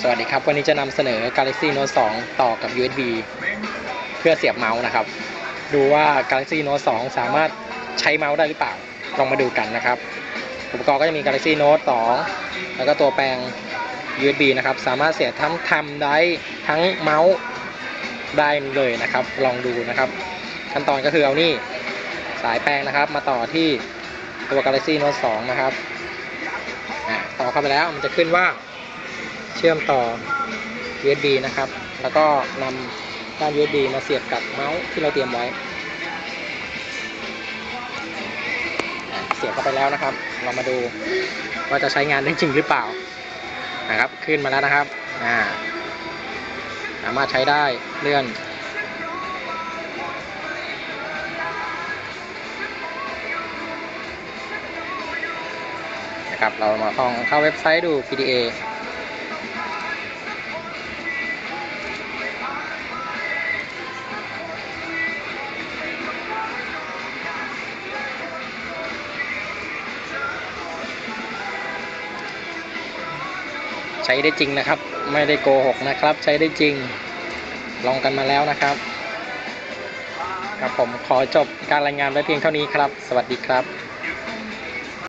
สวัสดีครับ วันนี้จะนำเสนอ Galaxy Note 2 ต่อกับ USB เพื่อเสียบเมาส์นะครับ ดูว่า Galaxy Note 2 สามารถใช้เมาส์ได้หรือเปล่า ลองมาดูกันนะครับ อุปกรณ์ก็จะมี Galaxy Note 2 แล้วก็ตัวแปลง USB นะครับ สามารถเสียบทั้งทำได้ทั้งเมาส์ได้เลยนะครับ ลองดูนะครับ ขั้นตอนก็คือเอานี่สายแปลงนะครับ มาต่อที่ตัว Galaxy Note 2 นะครับต่อเข้าไปแล้วมันจะขึ้นว่า เชื่อมต่อ USB นะครับ แล้วก็นำด้าน USB มาเสียบกับเมาส์ที่เราเตรียมไว้ เสียบเข้าไปแล้วนะครับ เรามาดูว่าจะใช้งานได้จริงหรือเปล่า นะครับ ขึ้นมาแล้วนะครับสามารถใช้ได้เลื่อนนะครับเรามาลองเข้าเว็บไซต์ดู PDA ใช้ได้จริงนะครับ ไม่ได้โกหกนะครับ ใช้ได้จริง ลองกันมาแล้วนะครับครับผมขอจบการรายงานไว้เพียงเท่านี้ครับ สวัสดีครับ